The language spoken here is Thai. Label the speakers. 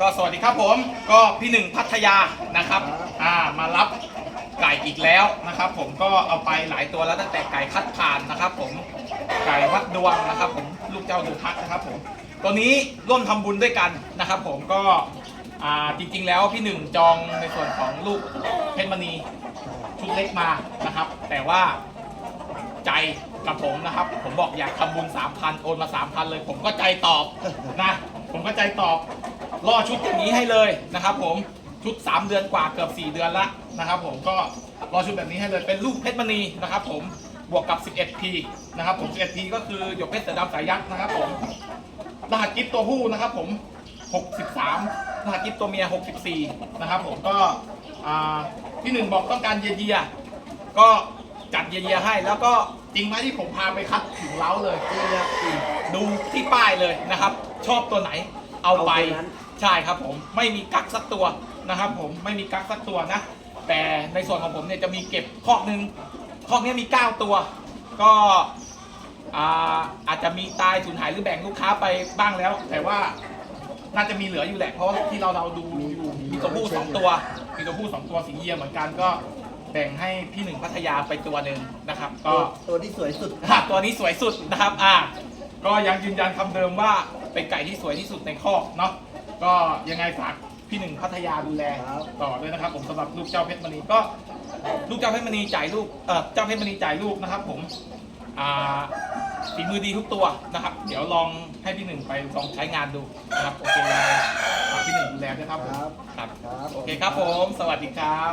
Speaker 1: ก็สวัสดีครับผมก็พี่หนึ่งพัทยานะครับอ่ามารับไก่อีกแล้วนะครับ ผมก็เอาไปหลายตัวแล้วตั้งแต่ไก่คัดผ่านนะครับ ผมไก่วัดดวงนะครับ ผมลูกเจ้าดูทักนะครับ ผมตัวนี้ร่วมทำบุญด้วยกันนะครับ ผมก็อ่าจริง ๆ แล้วพี่หนึ่งจองในส่วนของลูกเพชรมณีชุดเล็กมานะครับ แต่ว่าใจกับผมนะครับ ผมบอกอยากทำบุญ3,000โอนมา3,000เลย ผมก็ใจตอบนะ ผมก็ใจตอบ ล่อชุดอย่างนี้ให้เลยนะครับ ผมชุด 3 เดือนกว่าเกือบ 4 เดือนละนะครับ ผมก็รอชุดแบบนี้ให้เลยเป็นลูกเพชรมณีนะครับ ผมบวกกับ 11P นะครับผม 11P ก็คือหยกเพชรเสือดำสายยักษ์นะครับผมรหัสกิฟตัวผู้นะครับ ผม 63รหัสกิฟตัวเมีย 64 นะครับ ผมก็พี่หนึ่งบอกต้องการเยียเยียก็จัดเยียๆให้ แล้วก็จริงไหมที่ผมพาไปคัดถึงเล้าเลย
Speaker 2: จริง
Speaker 1: ดูที่ป้ายเลยนะครับ ชอบตัวไหนเอาไป ใช่ครับผมไม่มีกักสักตัวนะครับผมไม่มีกักสักตัวนะ แต่ในส่วนของผมเนี่ยจะมีเก็บคอกหนึ่งคอกเนี้ยมี 9 ตัว ก็อ่าอาจจะมีตายสูญหายหรือแบ่งลูกค้าไปบ้างแล้ว แต่ว่าน่าจะมีเหลืออยู่แหละเพราะที่เราเราดูอยู่มีตัวผู้สองตัวมีตัวผู้สองตัวสีเยียเหมือนกันก็แบ่งให้พี่หนึ่งพัทยาไปตัวหนึ่งนะครับ ก็
Speaker 2: ตัวตัวที่สวยสุด
Speaker 1: อะตัวนี้สวยสุดนะครับอ่าก็ยังยืนยันคำเดิมว่าเป็นไก่ที่สวยที่สุดในคอกเนาะ ก็ยังไงฝากพี่หนึ่งพัทยาดูแล
Speaker 2: ครับ
Speaker 1: ต่อด้วยนะครับ ผมสำหรับลูกเจ้าเพชรมณีก็ลูกเจ้าเพชรมณีจ่ายลูกเอ่อเจ้าเพชรมณีจ่ายลูกนะครับ ผมอ่าฝีมือดีทุกตัวนะครับ เดี๋ยวลองให้พี่หนึ่งไปลองใช้งานดูนะครับโอเคยังไงฝากพี่หนึ่งดูแลด้วยครับผม
Speaker 2: ครับ
Speaker 1: ครับ
Speaker 2: ครับ
Speaker 1: โอเคครับผม สวัสดีครับ